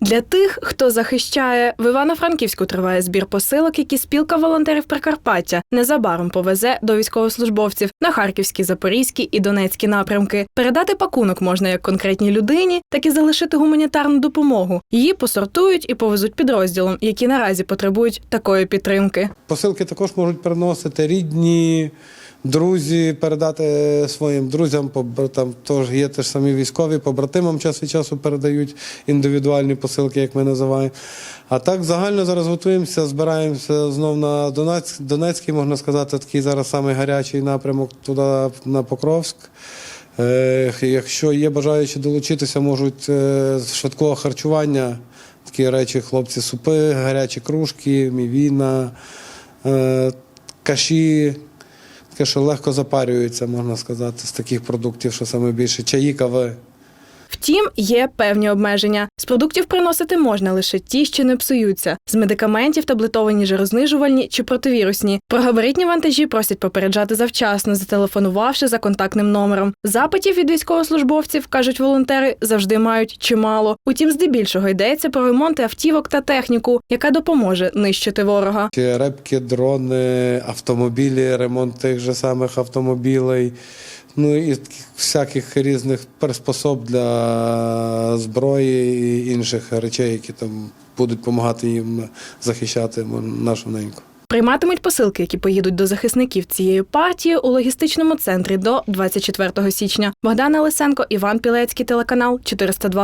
Для тих, хто захищає, в Івано-Франківську триває збір посилок, які спілка волонтерів Прикарпаття незабаром повезе до військовослужбовців на Харківські, Запорізькі і Донецькі напрямки. Передати пакунок можна як конкретній людині, так і залишити гуманітарну допомогу. Її посортують і повезуть підрозділам, які наразі потребують такої підтримки. Посилки також можуть приносити рідні, друзі, передати своїм друзям, побратам. Тож є теж самі військові, побратимам час від часу передають індивідуальні посилки, як ми називаємо. А так загально зараз готуємося, збираємося знов на Донецьк, Донецький, можна сказати, такий зараз самий гарячий напрямок туди на Покровськ. Е, Якщо є бажаючі долучитися, можуть е, з швидкого харчування. Такі речі, хлопці, супи, гарячі кружки, мівіна, е, каші. Таке, що легко запарюється, можна сказати, з таких продуктів, що саме більше чаї, кави. Втім, є певні обмеження. З продуктів приносити можна лише ті, що не псуються. З медикаментів таблетовані жирознижувальні чи противірусні. Про габаритні вантажі просять попереджати завчасно, зателефонувавши за контактним номером. Запитів від військовослужбовців, кажуть волонтери, завжди мають чимало. Утім, здебільшого йдеться про ремонти автівок та техніку, яка допоможе нищити ворога. Репки, дрони, автомобілі, ремонт тих же самих автомобілей, ну і всяких різних приспособ для зброї і інших речей, які там будуть допомагати їм захищати нашу неньку. Прийматимуть посилки, які поїдуть до захисників цієї партії у логістичному центрі до 24 січня. Богдана Лисенко, Іван Пілецький, телеканал 402.